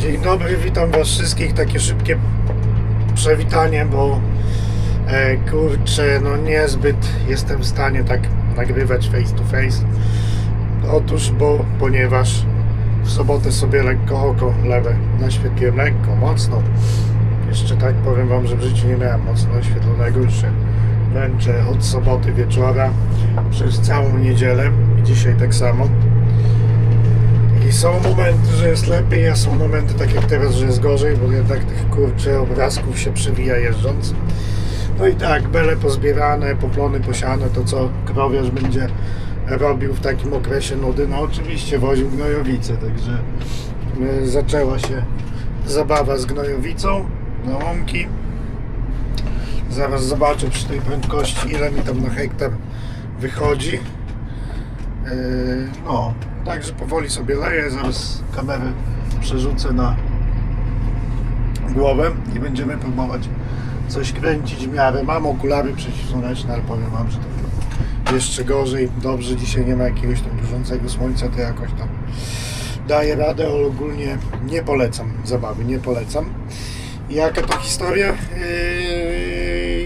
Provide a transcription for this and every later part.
Dzień dobry, witam Was wszystkich. Takie szybkie przewitanie, bo e, kurczę, no niezbyt jestem w stanie tak nagrywać face to face. Otóż, bo ponieważ w sobotę sobie lekko oko lewe naświetliłem, lekko, mocno. Jeszcze tak powiem Wam, że w życiu nie miałem mocno oświetlonego. Już się męczę od soboty wieczora przez całą niedzielę i dzisiaj tak samo. I są momenty, że jest lepiej, a są momenty tak jak teraz, że jest gorzej, bo jednak tych kurczę obrazków się przewija jeżdżąc. No i tak, bele pozbierane, poplony posiane, to co krowiarz będzie robił w takim okresie nudy, no oczywiście woził gnojowice, także e, zaczęła się zabawa z gnojowicą na łąki. Zaraz zobaczę przy tej prędkości ile mi tam na hektar wychodzi. Yy, No, także powoli sobie leję, zaraz kamerę przerzucę na głowę i będziemy próbować coś kręcić w miarę. Mam okulary przeciwsłoneczne, ale powiem Wam, że to jeszcze gorzej. Dobrze, dzisiaj nie ma jakiegoś tam burzącego słońca, to jakoś tam daje radę, ale ogólnie nie polecam zabawy, nie polecam. Jaka to historia? Yy,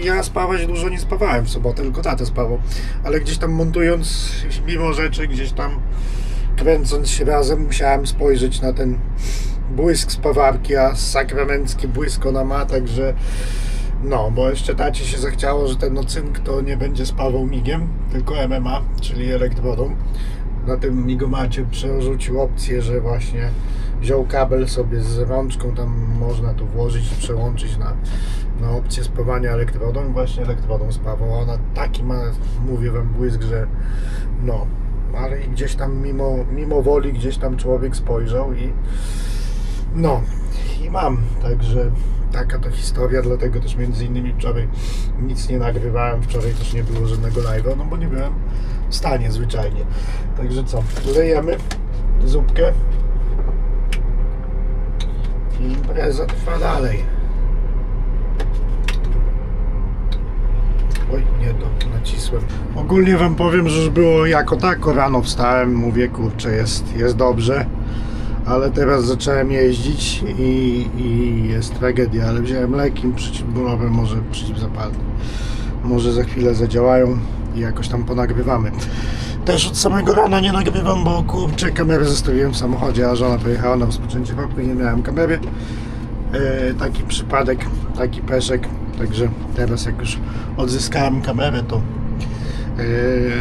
ja spawać dużo nie spawałem w sobotę, tylko tatę spawał. Ale gdzieś tam montując, mimo rzeczy, gdzieś tam kręcąc się razem, musiałem spojrzeć na ten błysk spawarki, a sakramencki błysk ona ma, także no, bo jeszcze tacie się zachciało, że ten no cynk to nie będzie spawał migiem, tylko MMA, czyli elektrodą. Na tym migomacie przerzucił opcję, że właśnie wziął kabel sobie z rączką, tam można to włożyć i przełączyć na, na opcję spawania elektrodą i właśnie elektrodą spawał. A Ona taki ma, mówię wam, błysk, że no, ale i gdzieś tam mimo, mimo woli gdzieś tam człowiek spojrzał i no, i mam, także taka to historia, dlatego też między innymi wczoraj nic nie nagrywałem, wczoraj też nie było żadnego live'a, no bo nie byłem w stanie zwyczajnie. Także co, lejemy zupkę i impreza trwa dalej. Oj, nie, to nacisłem. Ogólnie wam powiem, że już było jako tako, rano wstałem, mówię, kurczę, jest, jest dobrze ale teraz zacząłem jeździć i, i jest tragedia, ale wziąłem leki przeciwbólowe, może przeciwzapalne. Może za chwilę zadziałają i jakoś tam ponagrywamy. Też od samego rana nie nagrywam, bo kurczę, kamerę zostawiłem w samochodzie, a żona pojechała na rozpoczęcie roku i nie miałem kamery. E, taki przypadek, taki peszek, także teraz jak już odzyskałem kamerę, to Yy,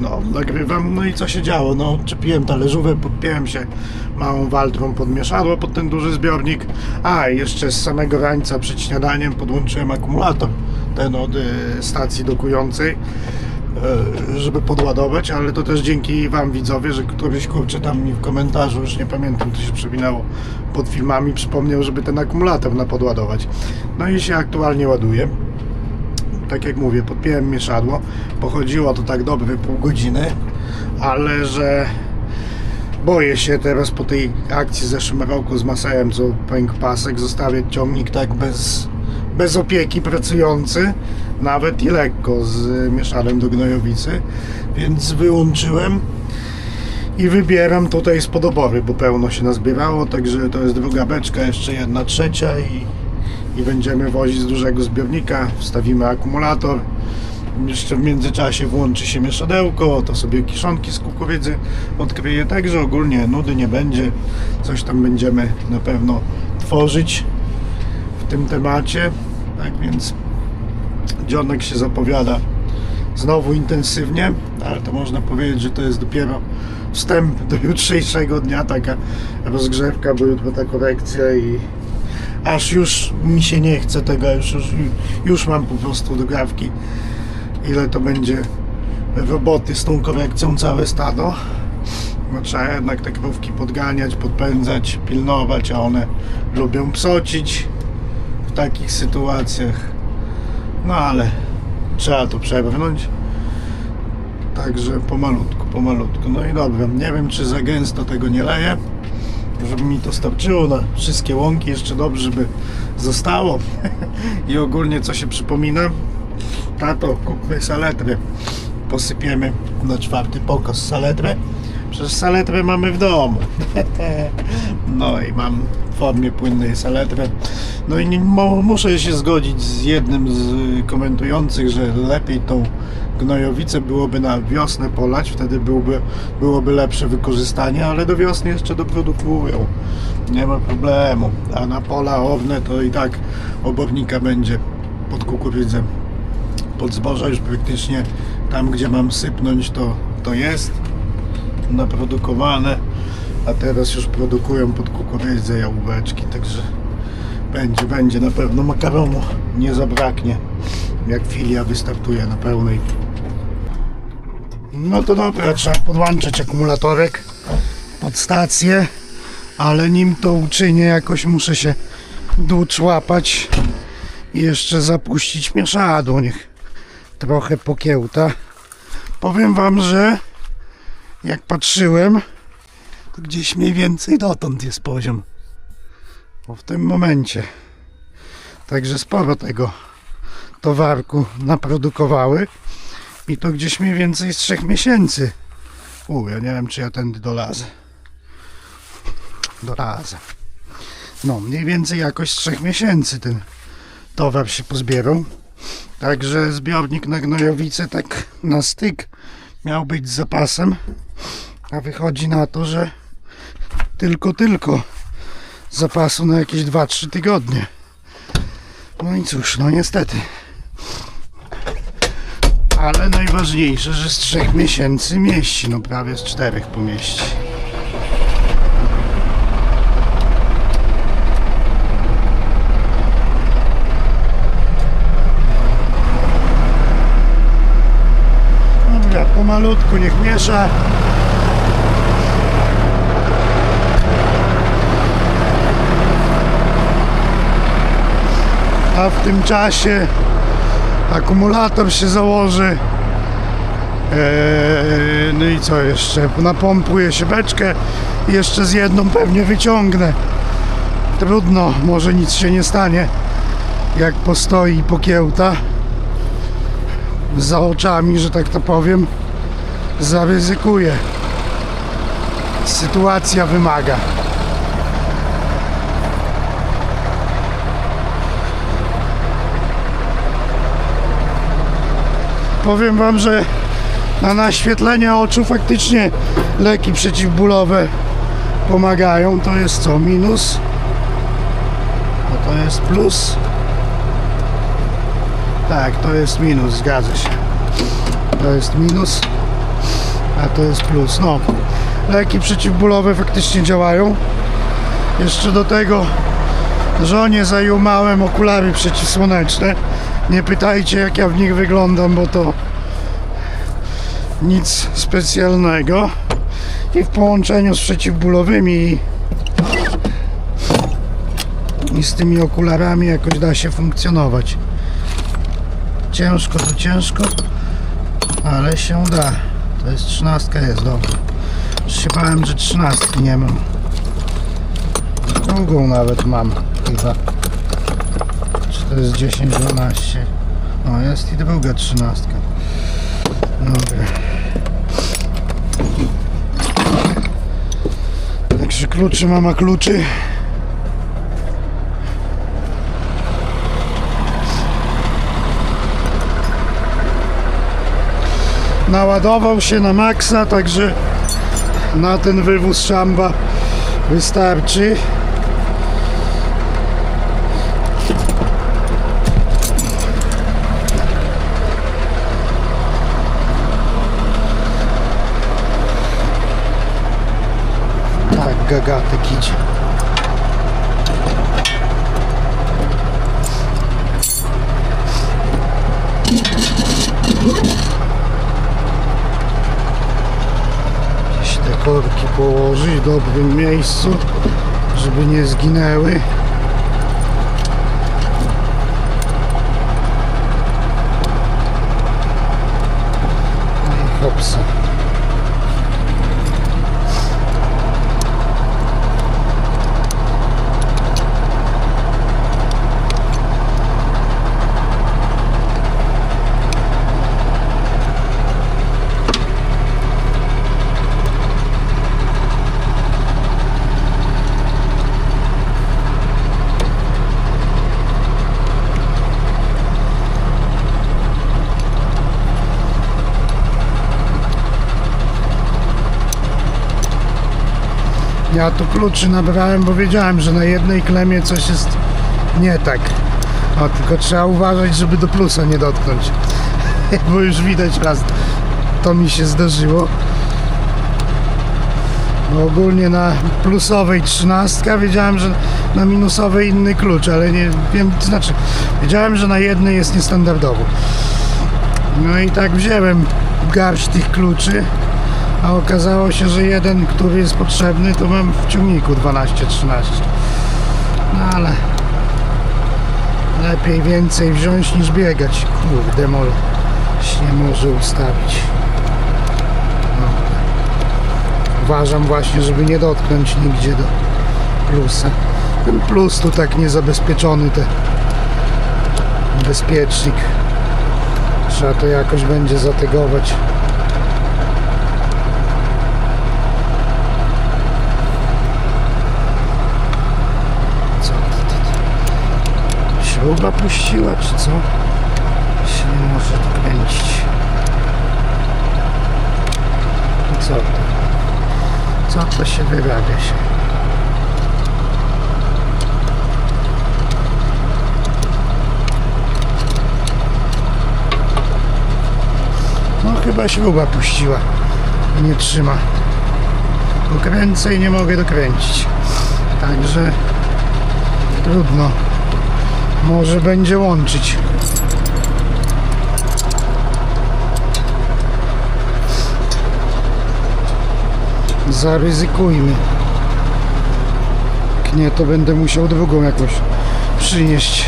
no, nagrywam, no i co się działo? No, czepiłem talerzówę, podpiąłem się małą waltrą pod mieszadło, pod ten duży zbiornik. A, jeszcze z samego rańca przed śniadaniem podłączyłem akumulator, ten od y, stacji dokującej, żeby podładować, ale to też dzięki Wam widzowie, że któryś kurczę tam mi w komentarzu, już nie pamiętam, to się przewinęło pod filmami, przypomniał, żeby ten akumulator na podładować. No i się aktualnie ładuje tak jak mówię, podpiąłem mieszadło. Pochodziło to tak dobre pół godziny, ale że boję się teraz po tej akcji w zeszłym roku z Masejem, co pękł pasek, zostawiać ciągnik tak bez, bez opieki pracujący, nawet i lekko z mieszadłem do gnojowicy, więc wyłączyłem i wybieram tutaj spod obory, bo pełno się nazbierało, także to jest druga beczka, jeszcze jedna trzecia i i będziemy wozić z dużego zbiornika, wstawimy akumulator. Jeszcze w międzyczasie włączy się mieszadełko, to sobie kiszonki z kukurydzy odkryję, także ogólnie nudy nie będzie, coś tam będziemy na pewno tworzyć w tym temacie, tak więc dzionek się zapowiada znowu intensywnie, ale to można powiedzieć, że to jest dopiero wstęp do jutrzejszego dnia, taka rozgrzewka, bo jutro ta korekcja i aż już mi się nie chce tego, już, już, już mam po prostu do grawki ile to będzie roboty z tą korekcją całe stado. Bo trzeba jednak te krówki podganiać, podpędzać, pilnować, a one lubią psocić w takich sytuacjach no ale trzeba to przebrnąć także pomalutku, pomalutku no i dobra, nie wiem czy za gęsto tego nie leję żeby mi to starczyło na wszystkie łąki, jeszcze dobrze, żeby zostało. I ogólnie co się przypomina, tato, kupmy saletrę. Posypiemy na czwarty pokos saletrę. Przecież saletrę mamy w domu. No i mam w formie płynnej saletrę. No i nie, muszę się zgodzić z jednym z komentujących, że lepiej tą gnojowicę byłoby na wiosnę polać, wtedy byłby, byłoby lepsze wykorzystanie, ale do wiosny jeszcze doprodukują. Nie ma problemu. A na pola owne to i tak obornika będzie pod kukurydzę. Pod zboża już praktycznie tam, gdzie mam sypnąć, to, to jest naprodukowane, a teraz już produkują pod kukurydzę jałóweczki, także będzie, będzie na pewno makaronu nie zabraknie, jak filia wystartuje na pełnej. No to dobra, trzeba podłączyć akumulatorek pod stację, ale nim to uczynię, jakoś muszę się dłucz łapać i jeszcze zapuścić mieszadło, niech trochę pokiełta. Powiem wam, że jak patrzyłem, to gdzieś mniej więcej dotąd jest poziom. Bo w tym momencie. Także sporo tego towarku naprodukowały. I to gdzieś mniej więcej z trzech miesięcy. U, ja nie wiem, czy ja tędy dolazę. Dolazę. No, mniej więcej jakoś z trzech miesięcy ten towar się pozbierał. Także zbiornik na gnojowice tak na styk miał być z zapasem, a wychodzi na to, że tylko, tylko zapasu na jakieś 2-3 tygodnie. No i cóż, no niestety. Ale najważniejsze, że z 3 miesięcy mieści, no prawie z 4 pomieści. Dobra, pomalutku niech miesza. A w tym czasie akumulator się założy. Eee, no i co jeszcze? Napompuję się beczkę i jeszcze z jedną pewnie wyciągnę. Trudno, może nic się nie stanie. Jak postoi pokiełta za oczami, że tak to powiem, zaryzykuję. Sytuacja wymaga. Powiem Wam, że na naświetlenie oczu faktycznie leki przeciwbólowe pomagają. To jest co? Minus? A to jest plus? Tak, to jest minus, zgadza się. To jest minus, a to jest plus. No, leki przeciwbólowe faktycznie działają. Jeszcze do tego żonie zajumałem okulary przeciwsłoneczne. Nie pytajcie jak ja w nich wyglądam, bo to nic specjalnego. I w połączeniu z przeciwbólowymi i z tymi okularami jakoś da się funkcjonować. Ciężko to ciężko, ale się da. To jest trzynastka, jest dobra. Już że trzynastki nie mam. Drugą nawet mam chyba. Czy to jest 10, 12? No jest i druga trzynastka. Dobra. Także kluczy, mama kluczy. Naładował się na maksa, także na ten wywóz szamba wystarczy. Tak, gagatek idzie. Gdzieś te korki położyć w dobrym miejscu, żeby nie zginęły. No i hopsa. Ja tu kluczy nabrałem, bo wiedziałem, że na jednej klemie coś jest nie tak. O, tylko trzeba uważać, żeby do plusa nie dotknąć. bo już widać raz, to mi się zdarzyło. Bo ogólnie na plusowej trzynastka wiedziałem, że na minusowej inny klucz, ale nie wiem, to znaczy wiedziałem, że na jednej jest niestandardowo. No i tak wziąłem garść tych kluczy, a okazało się, że jeden, który jest potrzebny, to mam w ciągniku 12-13. No ale lepiej więcej wziąć niż biegać. Kurde, mol się nie może ustawić. No. Uważam właśnie, żeby nie dotknąć nigdzie do plusa. Ten plus tu tak niezabezpieczony, te bezpiecznik. Trzeba to jakoś będzie zategować. Co to, to, to? Śruba puściła, czy co? Się nie może kręcić. No co to? Co to się wyrabia się? No chyba śruba puściła nie trzyma. Bo kręcę i nie mogę dokręcić. Także trudno. Może będzie łączyć. Zaryzykujmy. Jak nie, to będę musiał drugą jakoś przynieść.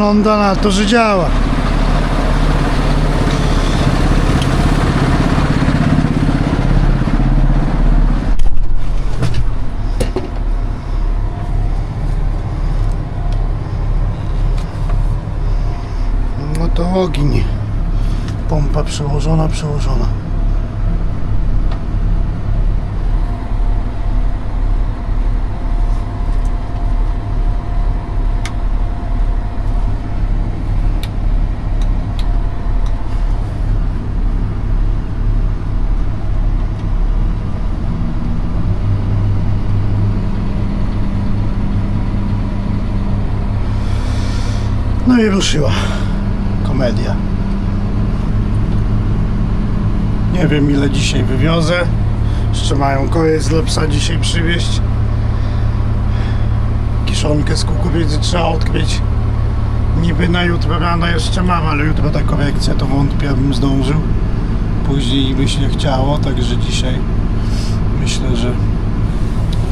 Wygląda na to, że działa. No to ogień. Pompa przełożona, przełożona. No i ruszyła komedia. Nie wiem ile dzisiaj wywiozę. Jeszcze mają koje z lepsa dzisiaj przywieźć. Kiszonkę z kukurydzy trzeba odkryć. Niby na jutro rano jeszcze mam, ale jutro ta korekcja to wątpię, bym zdążył. Później by się chciało, także dzisiaj myślę, że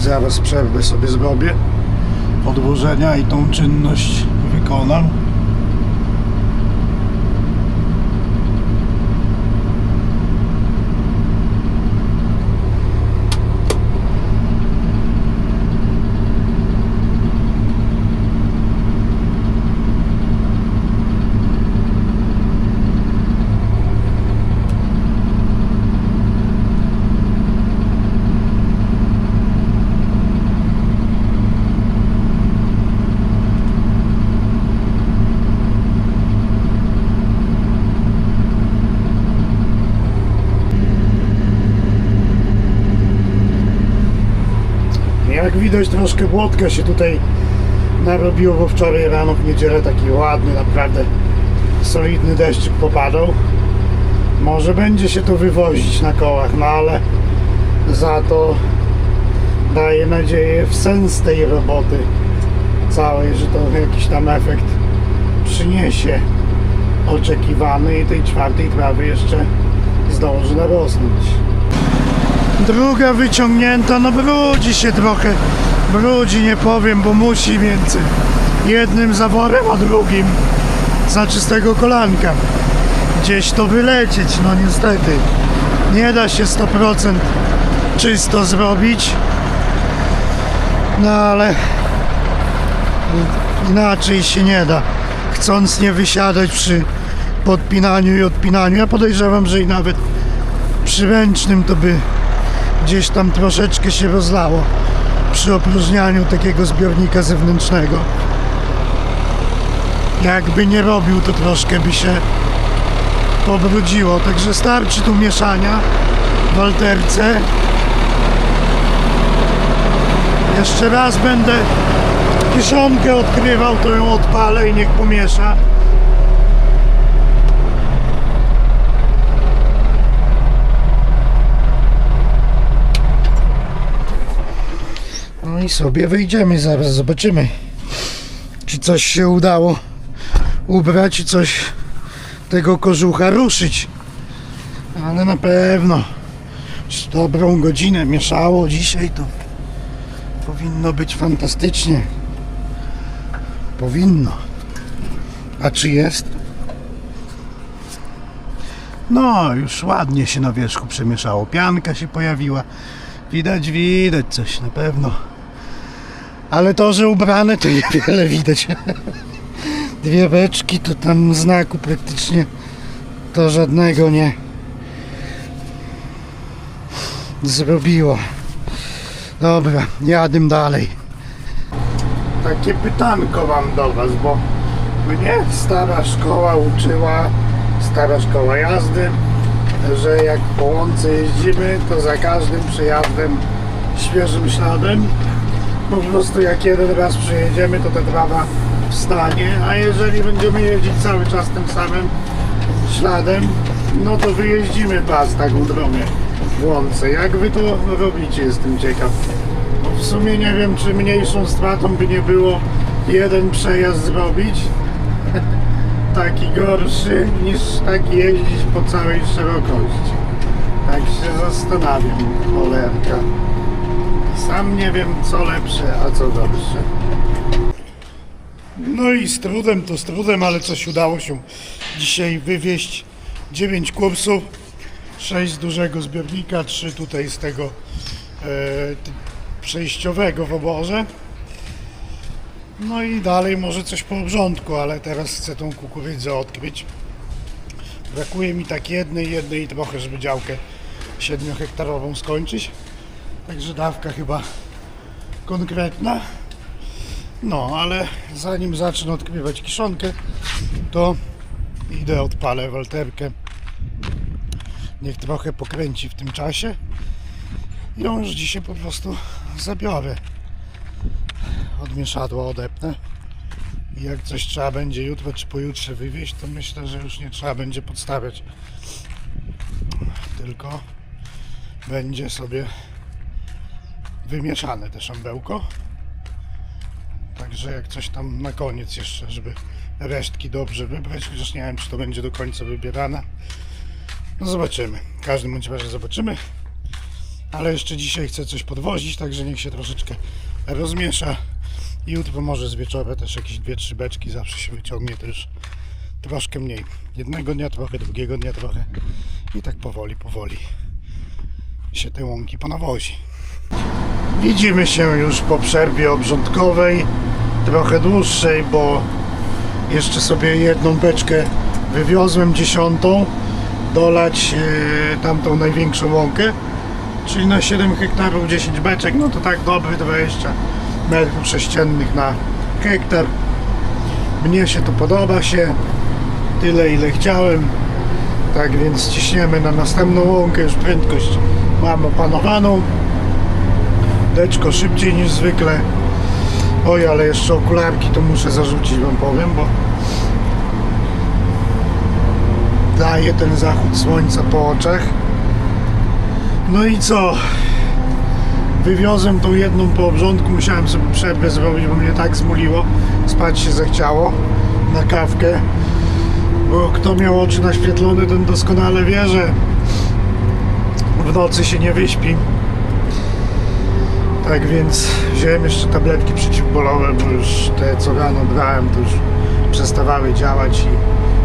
zaraz przerwę sobie zrobię odłożenia i tą czynność wykonam. Jak widać troszkę błotka się tutaj narobiło, bo wczoraj rano w niedzielę taki ładny, naprawdę solidny deszczyk popadał. Może będzie się to wywozić na kołach, no ale za to daje nadzieję w sens tej roboty całej, że to jakiś tam efekt przyniesie oczekiwany i tej czwartej trawy jeszcze zdąży narosnąć. Druga wyciągnięta, no brudzi się trochę. Brudzi, nie powiem, bo musi między jednym zaworem a drugim. Znaczy z tego kolanka. Gdzieś to wylecieć, no niestety. Nie da się 100% czysto zrobić. No ale inaczej się nie da. Chcąc nie wysiadać przy podpinaniu i odpinaniu. Ja podejrzewam, że i nawet przy ręcznym to by gdzieś tam troszeczkę się rozlało przy opróżnianiu takiego zbiornika zewnętrznego. Jakby nie robił, to troszkę by się pobrudziło. Także starczy tu mieszania w alterce. Jeszcze raz będę kiszonkę odkrywał, to ją odpalę i niech pomiesza. Sobie wyjdziemy zaraz, zobaczymy czy coś się udało ubrać i coś tego kożucha ruszyć. Ale na pewno z dobrą godzinę mieszało dzisiaj to powinno być fantastycznie. Powinno. A czy jest? No, już ładnie się na wierzchu przemieszało. Pianka się pojawiła. Widać, widać coś na pewno. Ale to, że ubrane, to niewiele widać. Dwie beczki, to tam znaku praktycznie to żadnego nie zrobiło. Dobra, jadę dalej. Takie pytanko mam do Was, bo mnie stara szkoła uczyła, stara szkoła jazdy, że jak po łące jeździmy, to za każdym przejazdem świeżym śladem po prostu jak jeden raz przejedziemy, to ta trawa wstanie, a jeżeli będziemy jeździć cały czas tym samym śladem, no to wyjeździmy pas taką drogę w łące. Jak wy to robicie, jestem ciekaw. Bo w sumie nie wiem, czy mniejszą stratą by nie było jeden przejazd zrobić, taki gorszy, niż tak jeździć po całej szerokości. Tak się zastanawiam, cholerka. Sam nie wiem, co lepsze, a co gorsze. No i z trudem to z trudem, ale coś udało się dzisiaj wywieźć 9 kursów, 6 z dużego zbiornika, 3 tutaj z tego e, przejściowego w oborze. No i dalej może coś po obrządku, ale teraz chcę tą kukurydzę odkryć. Brakuje mi tak jednej, jednej trochę, żeby działkę 7 hektarową skończyć. Także dawka chyba konkretna. No, ale zanim zacznę odkrywać kiszonkę, to idę odpalę walterkę. Niech trochę pokręci w tym czasie. I ją już dzisiaj po prostu zabiorę. Od mieszadła odepnę. I jak coś trzeba będzie jutro czy pojutrze wywieźć, to myślę, że już nie trzeba będzie podstawiać. Tylko będzie sobie wymieszane te szambełko. Także jak coś tam na koniec jeszcze, żeby resztki dobrze wybrać, chociaż nie wiem, czy to będzie do końca wybierane. No zobaczymy. W każdym bądź razie zobaczymy. Ale jeszcze dzisiaj chcę coś podwozić, także niech się troszeczkę rozmiesza. Jutro może z wieczora też jakieś dwie, trzy beczki zawsze się wyciągnie, to już troszkę mniej. Jednego dnia trochę, drugiego dnia trochę. I tak powoli, powoli się te łąki ponawozi. Widzimy się już po przerwie obrządkowej, trochę dłuższej, bo jeszcze sobie jedną beczkę wywiozłem, dziesiątą, dolać e, tamtą największą łąkę, czyli na 7 hektarów 10 beczek, no to tak dobry 20 metrów sześciennych na hektar. Mnie się to podoba się, tyle ile chciałem, tak więc ciśniemy na następną łąkę, już prędkość mam opanowaną. Deczko szybciej niż zwykle. Oj, ale jeszcze okularki to muszę zarzucić wam powiem, bo daje ten zachód słońca po oczach. No i co? Wywiozłem tą jedną po obrządku, musiałem sobie przerwę zrobić, bo mnie tak zmuliło. Spać się zechciało na kawkę. Bo kto miał oczy naświetlone, ten doskonale wie, że w nocy się nie wyśpi. Tak więc wziąłem jeszcze tabletki przeciwbólowe, bo już te co rano brałem to już przestawały działać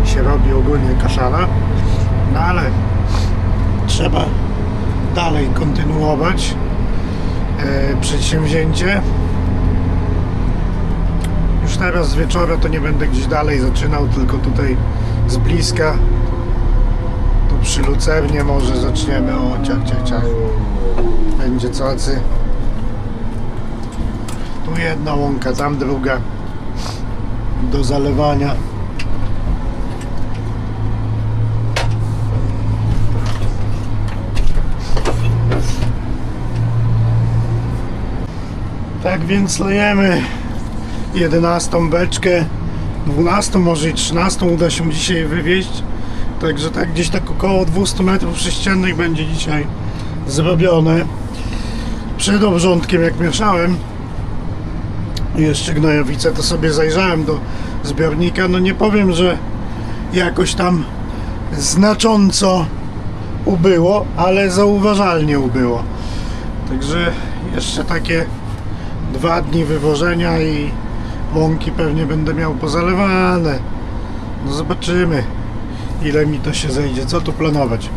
i się robi ogólnie kaszana. No ale trzeba dalej kontynuować e, przedsięwzięcie. Już teraz z wieczora to nie będę gdzieś dalej zaczynał, tylko tutaj z bliska. Tu przy Lucernie może zaczniemy. O, ciach, ciach, ciach. Będzie cacy. Tu jedna łąka, tam druga. Do zalewania. Tak więc lejemy 11 beczkę, 12 może i 13 uda się dzisiaj wywieźć. Także tak gdzieś tak około 200 metrów sześciennych będzie dzisiaj zrobione. Przed obrządkiem jak mieszałem jeszcze gnojowice to sobie zajrzałem do zbiornika. No nie powiem, że jakoś tam znacząco ubyło, ale zauważalnie ubyło. Także jeszcze takie dwa dni wywożenia i łąki pewnie będę miał pozalewane. No zobaczymy ile mi to się zejdzie. Co tu planować?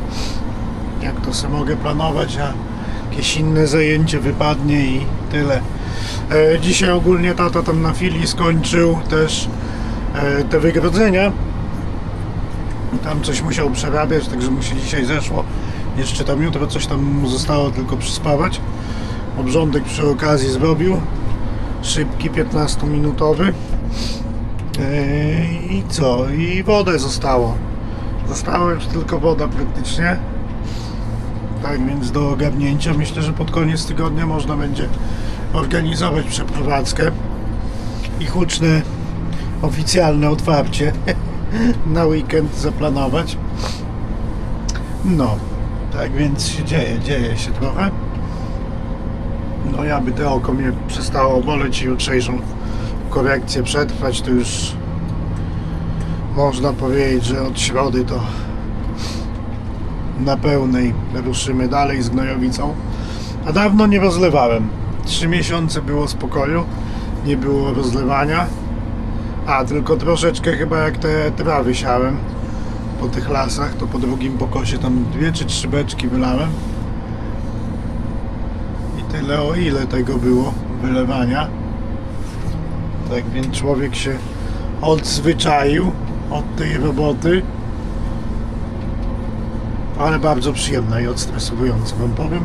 Jak to sobie mogę planować, a jakieś inne zajęcie wypadnie i tyle. E, dzisiaj ogólnie tata tam na filii skończył też e, te wygrodzenia. Tam coś musiał przerabiać, także mu się dzisiaj zeszło. Jeszcze tam jutro coś tam mu zostało tylko przyspawać. Obrządek przy okazji zrobił. Szybki, 15-minutowy. Yy, I co? I wodę zostało. Została już tylko woda praktycznie. Tak więc do ogarnięcia myślę, że pod koniec tygodnia można będzie organizować przeprowadzkę i huczne oficjalne otwarcie na weekend zaplanować. No, tak więc się dzieje, dzieje się trochę. No ja by te oko mnie przestało boleć i jutrzejszą korekcję przetrwać, to już można powiedzieć, że od środy to na pełnej ruszymy dalej z gnojowicą. A dawno nie rozlewałem. Trzy miesiące było spokoju, nie było rozlewania. A tylko troszeczkę chyba jak te trawy siałem po tych lasach, to po drugim pokosie tam dwie czy trzy beczki wylałem. I tyle o ile tego było wylewania. Tak więc człowiek się odzwyczaił od tej roboty. Ale bardzo przyjemna i odstresowująca, wam powiem.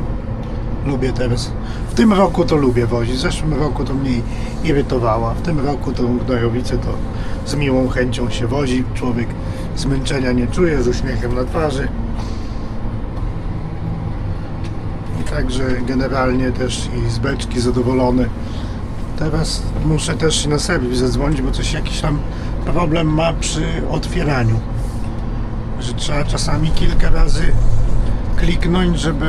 Lubię teraz. W tym roku to lubię wozić. W zeszłym roku to mniej irytowała. W tym roku tą gnojowicę to z miłą chęcią się wozi. Człowiek zmęczenia nie czuje, z uśmiechem na twarzy. I także generalnie też i z beczki zadowolony. Teraz muszę też na serwis zadzwonić, bo coś jakiś tam problem ma przy otwieraniu. Że trzeba czasami kilka razy kliknąć, żeby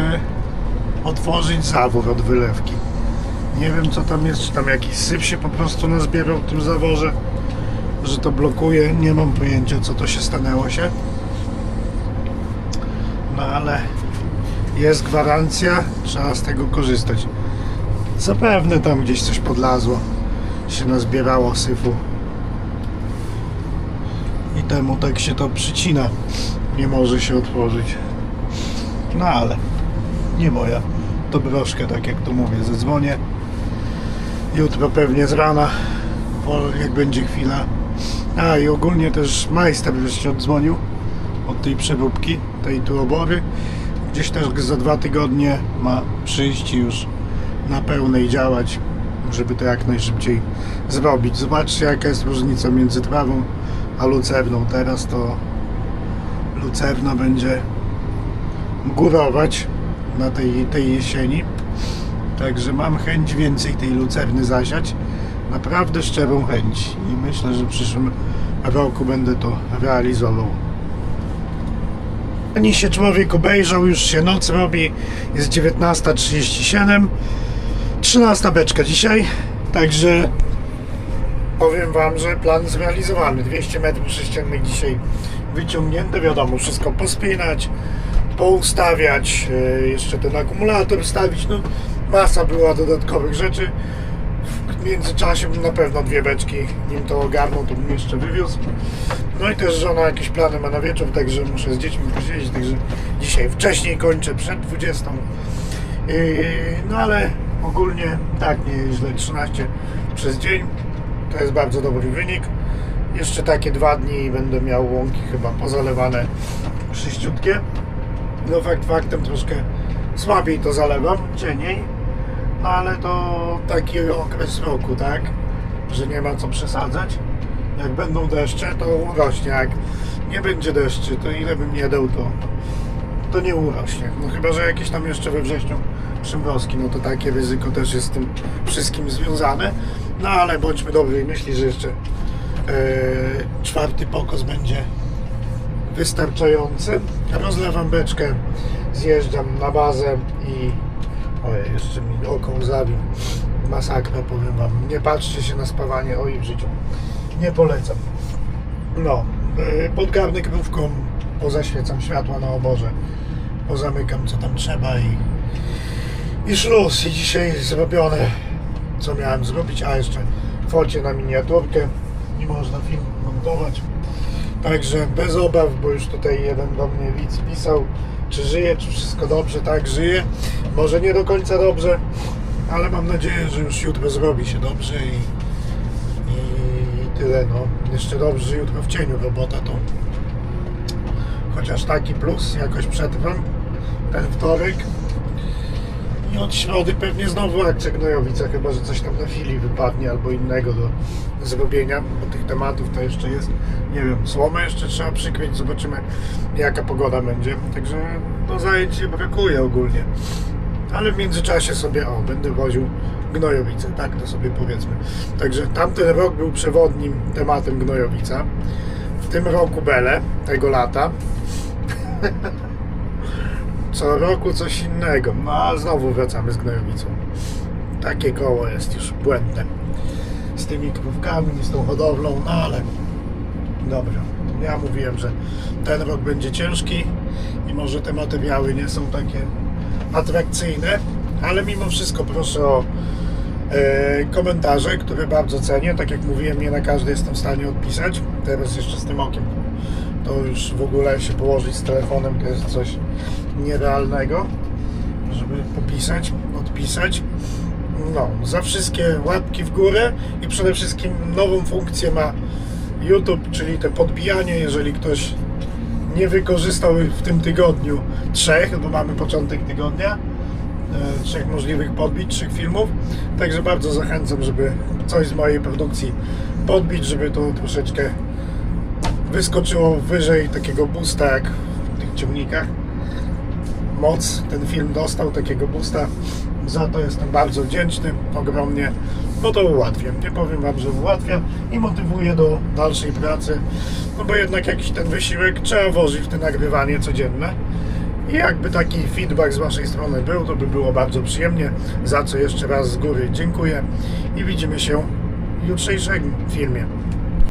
otworzyć zawór od wylewki. Nie wiem co tam jest, czy tam jakiś syf się po prostu nazbierał w tym zaworze, że to blokuje. Nie mam pojęcia co to się stanęło się. No ale jest gwarancja, trzeba z tego korzystać. Zapewne tam gdzieś coś podlazło, się nazbierało syfu. I temu tak się to przycina. Nie może się otworzyć. No ale nie moja. To broszkę, tak jak tu mówię, zadzwonię. Jutro pewnie z rana, jak będzie chwila. A i ogólnie też majster już się oddzwonił od tej przeróbki, tej tu obory. Gdzieś też za dwa tygodnie ma przyjść już na pełnej działać, żeby to jak najszybciej zrobić. Zobaczcie jaka jest różnica między trawą a lucerną. Teraz to lucerna będzie górować na tej, tej jesieni. Także mam chęć więcej tej lucerny zasiać. Naprawdę szczerą chęć. I myślę, że w przyszłym roku będę to realizował. Ani się człowiek obejrzał, już się noc robi. Jest 19.37. 13 beczka dzisiaj. Także powiem Wam, że plan zrealizowany. 200 metrów sześciennych dzisiaj wyciągnięte. Wiadomo, wszystko pospinać, poustawiać, e, jeszcze ten akumulator wstawić, no masa była dodatkowych rzeczy. W międzyczasie bym na pewno dwie beczki, nim to ogarnął, to bym jeszcze wywiózł. No i też żona jakieś plany ma na wieczór, także muszę z dziećmi posiedzieć, także dzisiaj wcześniej kończę, przed 20. Yy, No ale ogólnie tak, nie jest źle, 13 przez dzień, to jest bardzo dobry wynik. Jeszcze takie dwa dni będę miał łąki chyba pozalewane czyściutkie. No fakt faktem troszkę słabiej to zalewam, cieniej, ale to taki okres roku, tak? Że nie ma co przesadzać. Jak będą deszcze, to urośnie. Jak nie będzie deszczy, to ile bym nie dał, to, to nie urośnie. No chyba, że jakieś tam jeszcze we wrześniu przymrozki, no to takie ryzyko też jest z tym wszystkim związane. No ale bądźmy dobrej myśli, że jeszcze e, czwarty pokos będzie wystarczający. Rozlewam beczkę, zjeżdżam na bazę i ojej, jeszcze mi oko zabił. Masakra, powiem Wam. Nie patrzcie się na spawanie, oj w życiu. Nie polecam. No, yy, pod garnkrówką pozaświecam światła na oborze. Pozamykam co tam trzeba i, i szluz. I dzisiaj zrobione, co miałem zrobić, a jeszcze focie na miniaturkę. Nie można film montować. Także bez obaw, bo już tutaj jeden do mnie widz pisał, czy żyje, czy wszystko dobrze. Tak, żyje. Może nie do końca dobrze, ale mam nadzieję, że już jutro zrobi się dobrze i, i tyle. No. Jeszcze dobrze, że jutro w cieniu robota to chociaż taki plus, jakoś przetrwam ten wtorek. I od środy pewnie znowu akcja Gnojowica, chyba że coś tam na chwili wypadnie albo innego do zrobienia, bo tych tematów to jeszcze jest. Nie wiem, słomę jeszcze trzeba przykryć, zobaczymy jaka pogoda będzie. Także do zajęć nie brakuje ogólnie. Ale w międzyczasie sobie, o, będę woził Gnojowice, tak to sobie powiedzmy. Także tamten rok był przewodnim tematem Gnojowica. W tym roku Bele, tego lata. Co roku coś innego. No a znowu wracamy z Gnojowicą. Takie koło jest już błędne. Z tymi krówkami, z tą hodowlą, no ale dobra. Ja mówiłem, że ten rok będzie ciężki i może te materiały nie są takie atrakcyjne, ale mimo wszystko proszę o e, komentarze, które bardzo cenię. Tak jak mówiłem, nie na każdy jestem w stanie odpisać. Teraz jeszcze z tym okiem to już w ogóle się położyć z telefonem to jest coś nierealnego, żeby popisać, odpisać. No, za wszystkie łapki w górę i przede wszystkim nową funkcję ma YouTube, czyli te podbijanie, jeżeli ktoś nie wykorzystał w tym tygodniu trzech, bo mamy początek tygodnia, e, trzech możliwych podbić, trzech filmów. Także bardzo zachęcam, żeby coś z mojej produkcji podbić, żeby to troszeczkę wyskoczyło wyżej takiego boosta jak w tych ciągnikach. Moc ten film dostał takiego boosta. Za to jestem bardzo wdzięczny, ogromnie, bo to ułatwia. Nie powiem Wam, że ułatwia i motywuje do dalszej pracy, no bo jednak jakiś ten wysiłek trzeba włożyć w te nagrywanie codzienne. I jakby taki feedback z Waszej strony był, to by było bardzo przyjemnie, za co jeszcze raz z góry dziękuję i widzimy się w jutrzejszym filmie.